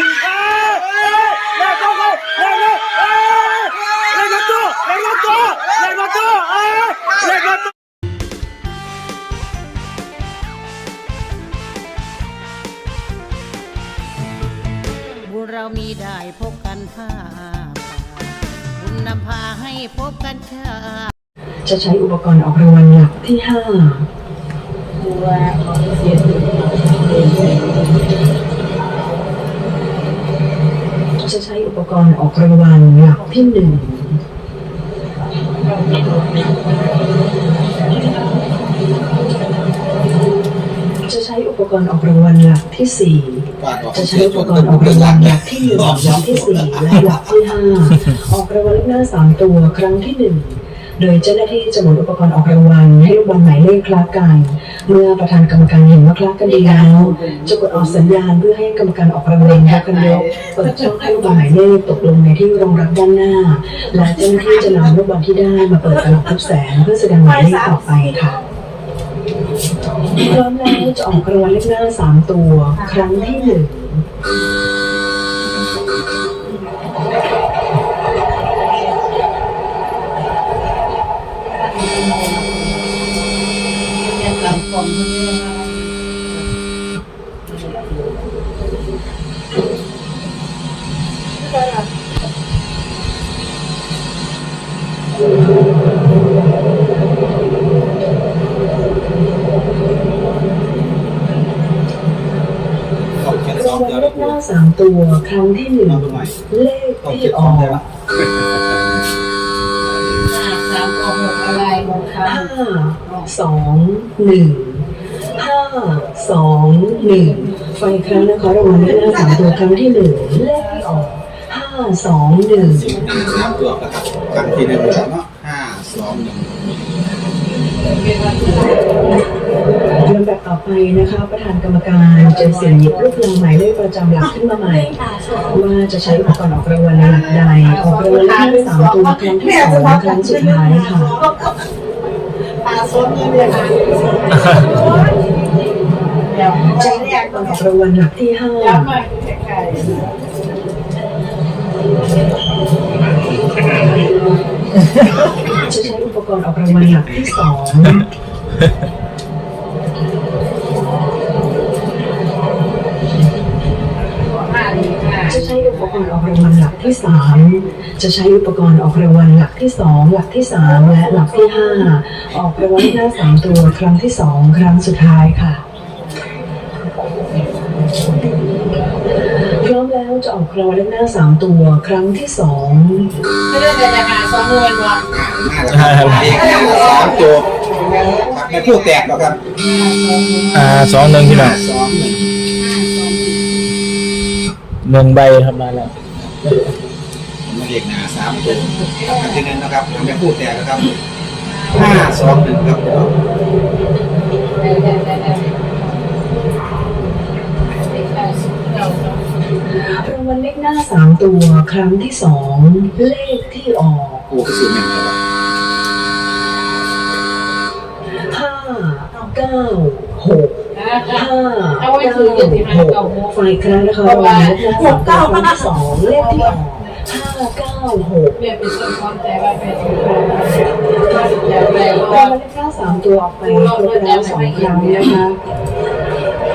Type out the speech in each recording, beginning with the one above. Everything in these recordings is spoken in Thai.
บุญเรามีได้พบกันผ้าบุญนำพาให้พบกันชาติจะใช้อุปกรณ์ออกรางวัลหลักที่ห้าตัวเสียง จะใช้อุปกรณ์ออกรางวัลหลักที่หนึ่งจะใช้อุปกรณ์ออกรางวัลหลักที่สี่จะใช้อุปกรณ์ออกรางวัลหลักที่หนึ่งหลักที่สี่และหลักที่ห้าออกรางวัลเลขหน้าสามตัวครั้งที่หนึ่ง โดยเจ้าหน้าที่จะหมุนอุปกรณ์ออกรางวัลให้ลูกบอลหมายเลขคล้ากัน เมื่อประธานกรรมการเห็นว่าคล้ากันดีแล้วจะกดออกสัญญาณเพื่อให้กรรมการออกรางวัลยกกันยกเปิดช่องให้ลูกบอลหมายเลขตกลงในที่รองรับด้านหน้า และเจ้าหน้าที่จะนำลูกบอลที่ได้มาเปิดตลับทุกแสงเพื่อแสดงหมายเลขต่อไปค่ะพร้อมแล้วจะออกรางวัลเลขหน้าสามตัว ครั้งที่หนึ่ง สามตัวครั้งที่หนึ่งเลขที่ออกสามตัวหกอะไรห้าสองหนึ่งห้าสองหนึ่งไฟครั้งนะคะรางวัลเลขหน้าสามตัวครั้งที่หนึ่งเลขที่ออกห้าสองหนึ่งสิบห้ามตัวนะครับครั้งที่หนึ่งแล้วเนาะห้าสองหนึ่งำดับต่อไปนะคะ ประธานกรรมการจะเสี่ยงหยิบลูกยางหมายเลขประจำหลักขึ้นมาใหม่ ว่าจะใช้อุปกรณ์ออกรางวัลในหลักใดออกรางวัลเลขหน้าสามตัวครั้งที่สองครั้งสุดท้ายค่ะตาส้มเนี่ยค่ะเดี๋ยวใจแรกออกรางวัลหลักที่ห้าจะใช้อุปกรณ์ออกรางวัลหลักที่สอง จะใช้อุปกรณ์ออกรางวัลหลักที่สองหลักที่สามและหลักที่ห้าออกรางวัลเลขหน้าสามตัวครั้งที่สองครั้งสุดท้ายค่ะ พร้อมแล้วจะออกรางวัลเลขหน้าสามตัวครั้งที่สองไม่ได้เป็นราคาสองหมื่นวะอ่ามาแล้วครับเด็กเนี่ยสามตัวครับไม่พูดแตกหรอกครับอ่าสองหนึ่งพี่น้องสองหนึ่งหนึ่งใบครับมาแล้ว มาเด็กหนาสามตัวครับครั้งที่หนึ่งนะครับไม่พูดแตกนะครับห้าสองหนึ่งครับพี่น้องรางวัลเลขหน้าสามตัวครั้งที่สองเลขที่ออกกูกระสุนแม่งเลยครับห้าเก้าหกห้าเอาไว้เก้าถือเงินที่ห้าหกเก้าหกไฟครั้งนะคะรางวัลเลขหน้าสามตัวครั้งที่สองเลขที่ออก ห้าเก้าหกเรียกเป็นส่วนความแต่ว่าเป็นอย่าไปรางวัลเลขหน้าสามตัวออกไปครบแล้วสองครั้งนะคะ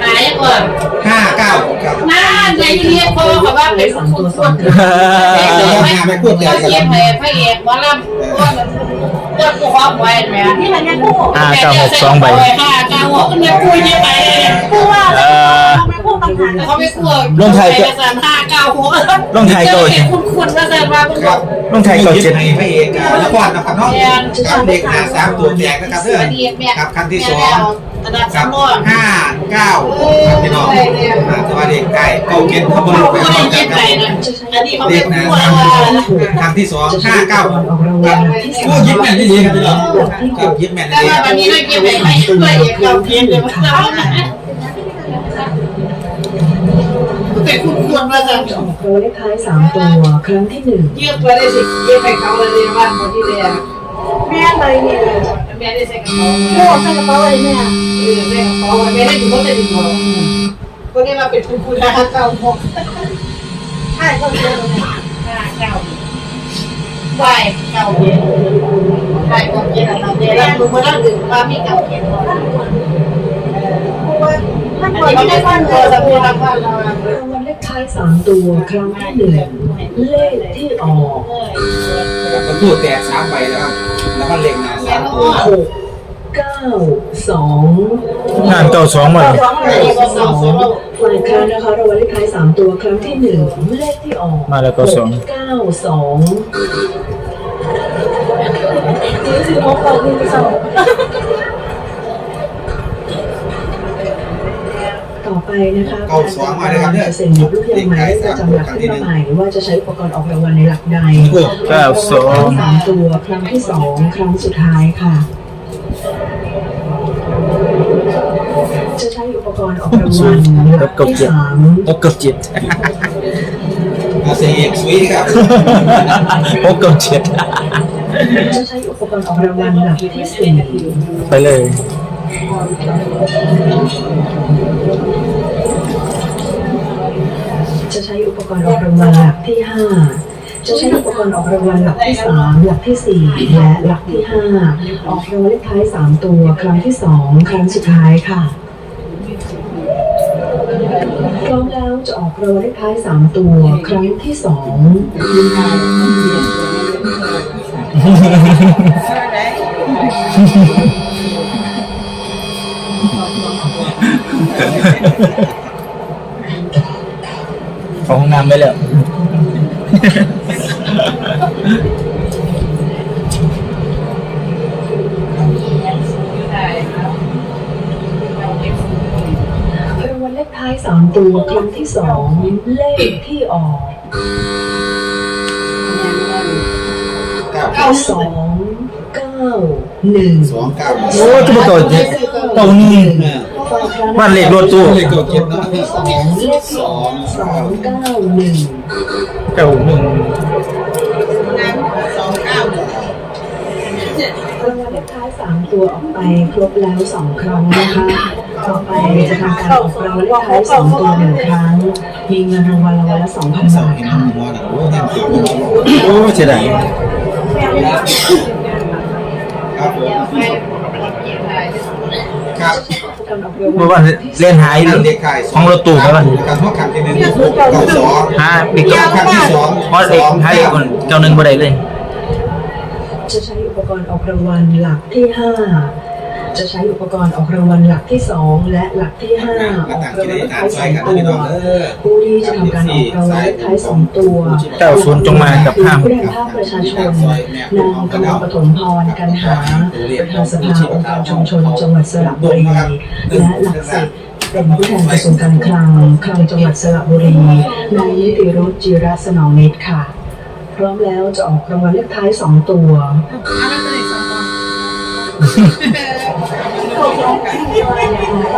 หายก่อนห้าเก้าหกครับน่าใจเรียกพอเขาว่าเป็นสามคุตัวณสคองนครั้งไม่พูดแต่ก็เยี่ยมเลยพระเอกหมอลำก็ก็กูความไว้แม่ที่มันยังพูดห้าเก้าหกก็ยังพูดยังไงพูดว่า เอ่อไม่พูดคำถามเขาไม่พูดลงไทยก็ภาษาห้าเก้าหกลงไทยก็เห็นคุณคุณภาษาว่าคุณครับลงไทยเก่าเจ็ด ให้พระเอกอะนครนะครับเนาะครับเด็กหนาสามตัวแตกนะครับเด้อครับครั้งที่สองระดับครัสาบมร้อยห้าเก้าครับพี่น้องอ่าสวัสดีไก่เก้าเก็ตขบวนไปก็พร้ได้อมกัเย็นนคไปรับนะอันนี้เขาเด็เป็กนนะผู้ว่าครั้งที่สองจะใช้ห้าอุปเก้ากรณ์ออกรางวัลหลักที่สาโอ้มยิ้มแม่นดีครับพี่น้องหลักที่หครับกยิ้มแม่นแต่ดีว่าวันนี้เราเก็บไปไม่ช่วยเราเพียงเดียวเรา แต่คุณควรมาจะจะออกรางวัลเลขท้ายสามตัวครั้งที่หนึ่งเยืดไปได้สิเยืดไปเขาเลยวันคนที่เรียนแม่เลยเนี่ยแม่ได้ใส่กระเป๋าโอ้ใส่กระเป๋าอะไรเนี่ยเออใส่กระเป๋าแม่ได้อยู่ก็จะดีกว่าคนนี้มาเป็นคุณคุณนะเก้าหกห้าเก้าเไหวเก้าเย็นไหวเก้าเย็นเก้าเย็นแล้วดูมาแล้วดึงว่ามีเก้าเย็นอันนี้ไม่ได้ ฟันเลยแต่เป็นรางวัลเรารางวัลเลขท้ายสามตัวครั้งที่หนึ่งเลขที่ออกครับประตูแตกสามใบแล้วครับแล้วก็เลขหนาสามตัวหกเก้าสองงานเก่าสองมาเลยสองฝ่ายค้านนะคะรางวัลเลขท้ายสามตัวครั้งที่หนึ่งเลขที่ออกมาแล้วเก่าสองเก้าสองต่อไปนะคะเก้าสองมาเลยครับเนี่ยเซ็นหยิบลูกยางหมายเลขประจำหลักขึ้นมาใหม่ว่าจะใช้อุปกรณ์ออกรางวัลในหลักใดเก้าสองสามตัวครั้งที่สองครั้งสุดท้ายค่ะ จะใช้อุปกรณ์ออกรางวัลหลักที่สามหกกับเจ็ดอาเซียกสวีทครับหกกับเจ็ดจะใช้อุปกรณ์ออกรางวัลหลักที่สี่ไปเลย ช้อุปกรณ์ออกรางวัลหลักที่ห้าจะใช้อุปกรณ์ออกรางวัลหลักที่สามหลักที่สี่และหลักที่ห้าออกรางวัลเลขท้ายสามตัวครั้งที่สองครั้งสุดท้ายค่ะพร้อมแล้วจะออกรางวัลเลขท้ายสามตัวครั้งที่สองเข้าห้องน้ำไปแล้วรางวัลเลขท้ายสามตัวครั้งที่สองเลขที่ออกเก้าเก้าสองเก้าหนึ่งสองเก้าโอ้จะมาเก่าเจ็ดเก่าหนึ่ง บ้านเลขรถตู้เลขเก้าเจ็ดเนาะสองสองสองเก้าหนึ่งเก่าหนึ่งรางวัลเลขท้ายสามตัวออกไปครบแล้วสองครั้งนะคะ ต่อไปจะทำการออกรางวัลเลขท้ายสองตัวหนึ่งครั้ง มีเงินรางวัลรางวัลละสองพันบาทค่ะหัวนะโอ้เสียดายครับผมครับ เมื่อวานเล่นหายอันเด็กไก่ของรถตู้ไหมวะการทอดขันที่หนึ่งเก้าสองฮะมีเก่าครั้งที่สองเพราะเอกหายเอกคนเก่าหนึ่งบ่ได้เลย จะใช้อุปกรณ์ออกรางวัลหลักที่ห้า จะใช้อุปกรณ์ออกรางวัลหลักที่สองและหลักที่ห้าออกต่างรางที่วัลได้เลขอ่าท้านยซสออยงกันตัวพี่น้องเออผู้ที่จะทำการออกรางวัลเลขท้ายสองตัวเก้าศูนย์จงมากับห้าผู้แทนภาคประชาชนนางกำลังปฐมพรกันหาประธานสภาองค์การชุมชนจังหวัดสระบุรีและหลักสิบเป็นผู้แทนกระทรวงการคลังคลังจังหวัดสระบุรีนายนิติรุธจิระสนองนิตค่ะ พร้อมแล้วจะออกรางวัลเลขท้ายสองตัว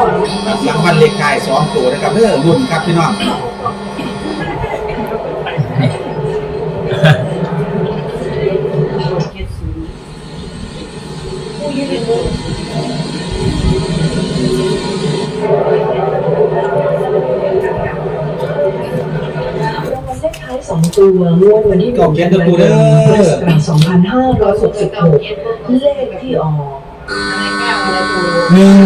รางวัลเลขท้ายสองตัวนะครับเด้อรุ่นครับพี่น้องรางวัลเลขท้ายสองตัวงวดวันที่หนึ่งกันยายนพุทธศักราช2566 เลขที่ออกหนึ่ง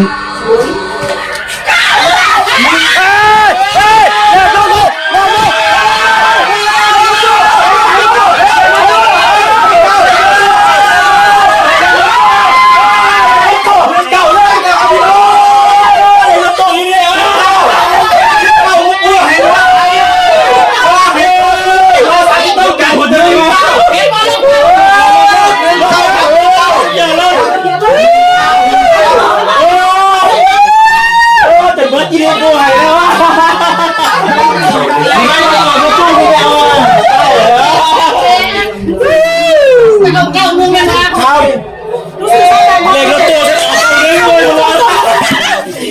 แต่เบิร์ดยี่เดียวกูหายแล้วเล็กรถตัว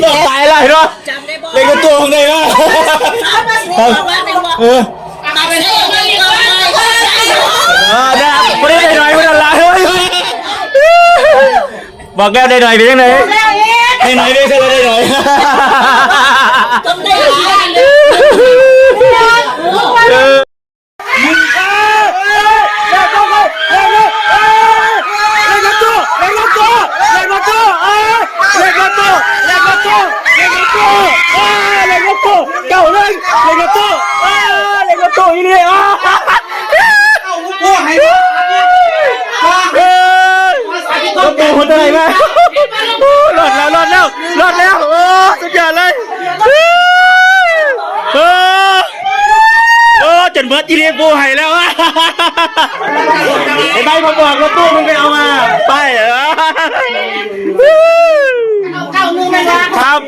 จะออกเลยเลยเราตายอะไรเนาะเล็กรถตัวของไหนวะเออเออได้ไม่ได้หน่อยไม่ได้ละเฮ้ยบอกแก้วได้หน่อยเป็นยังไงได้หน่อยได้ใช่ได้หน่อ ตัวไหนมาหลอดแล้วหลอดแล้วหลอดแล้วโอ้สุดยอดเลยเออเออจนเบิร์ดอีเลียกูให้แล้วอะไอ้ใบมาบอกรถตู้มึงไปเอามาไปเออเก้าหนึ่งไหมวะครับ